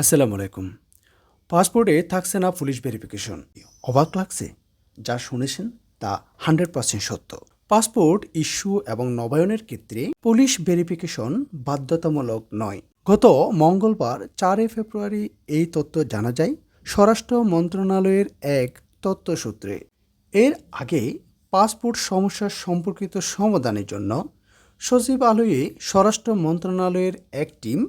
আসসালামু আলাইকুম। পাসপোর্টে থাকছে না পুলিশ ভেরিফিকেশন। অবাক লাগছে যা শুনেছেন তা হান্ড্রেড পার্সেন্ট সত্য। পাসপোর্ট ইস্যু এবং নবায়নের ক্ষেত্রে পুলিশ ভেরিফিকেশন বাধ্যতামূলক নয়। গত মঙ্গলবার চারই ফেব্রুয়ারি এই তথ্য জানা যায়, স্বরাষ্ট্র মন্ত্রণালয়ের এক তথ্যসূত্রে। এর আগে পাসপোর্ট সমস্যা সম্পর্কিত সমাধানের জন্য সচিবালয়ে স্বরাষ্ট্র মন্ত্রণালয়ের এক টিম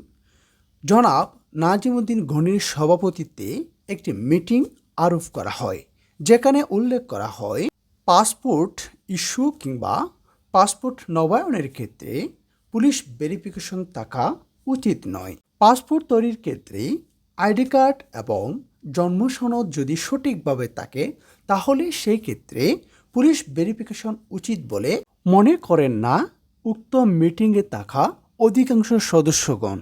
জনাব নাজিমুদ্দিন ঘনির সভাপতিত্বে একটি মিটিং আরোপ করা হয়, যেখানে উল্লেখ করা হয়, পাসপোর্ট ইস্যু কিংবা পাসপোর্ট নবায়নের ক্ষেত্রে পুলিশ ভেরিফিকেশন থাকা উচিত নয়। পাসপোর্ট তৈরির ক্ষেত্রে আইডি কার্ড এবং জন্ম সনদ যদি সঠিকভাবে থাকে, তাহলে সেই ক্ষেত্রে পুলিশ ভেরিফিকেশন উচিত বলে মনে করেন না উক্ত মিটিংয়ে থাকা অধিকাংশ সদস্যগণ।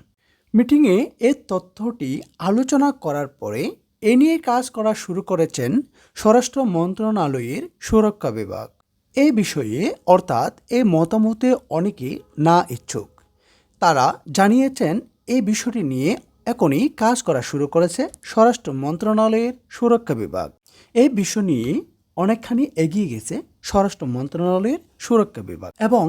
মিটিংয়ে এ তথ্যটি আলোচনা করার পরে এ নিয়ে কাজ করা শুরু করেছেন স্বরাষ্ট্র মন্ত্রণালয়ের সুরক্ষা বিভাগ। এই বিষয়ে অর্থাৎ এই মতামতে অনেকে না ইচ্ছুক। তারা জানিয়েছেন এই বিষয়টি নিয়ে এখনই কাজ করা শুরু করেছে স্বরাষ্ট্র মন্ত্রণালয়ের সুরক্ষা বিভাগ। এই বিষয় নিয়ে অনেকখানি এগিয়ে গেছে স্বরাষ্ট্র মন্ত্রণালয়ের সুরক্ষা বিভাগ এবং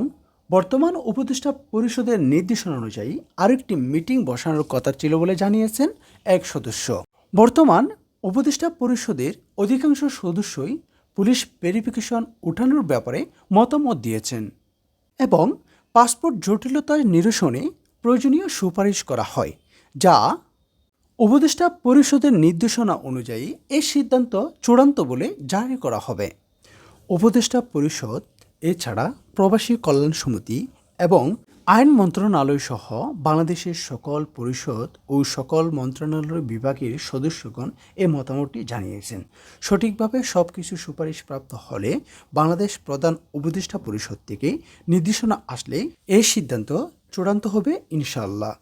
বর্তমান উপদেষ্টা পরিষদের নির্দেশনা অনুযায়ী আরেকটি মিটিং বসানোর কথা ছিল বলে জানিয়েছেন এক সদস্য। বর্তমান উপদেষ্টা পরিষদের অধিকাংশ সদস্যই পুলিশ ভেরিফিকেশন উঠানোর ব্যাপারে মতামত দিয়েছেন এবং পাসপোর্ট জটিলতার নিরসনে প্রয়োজনীয় সুপারিশ করা হয়, যা উপদেষ্টা পরিষদের নির্দেশনা অনুযায়ী এই সিদ্ধান্ত চূড়ান্ত বলে জারি করা হবে। উপদেষ্টা পরিষদ এছাড়া প্রবাসী কল্যাণ সমিতি এবং আইন মন্ত্রণালয় সহ বাংলাদেশের সকল পরিষদ ও সকল মন্ত্রণালয় বিভাগের সদস্যগণ এ মতামতটি জানিয়েছেন। সঠিকভাবে সব কিছু সুপারিশ প্রাপ্ত হলে বাংলাদেশ প্রধান উপদেষ্টা পরিষদ থেকে নির্দেশনা আসলে এই সিদ্ধান্ত চূড়ান্ত হবে ইনশাআল্লাহ।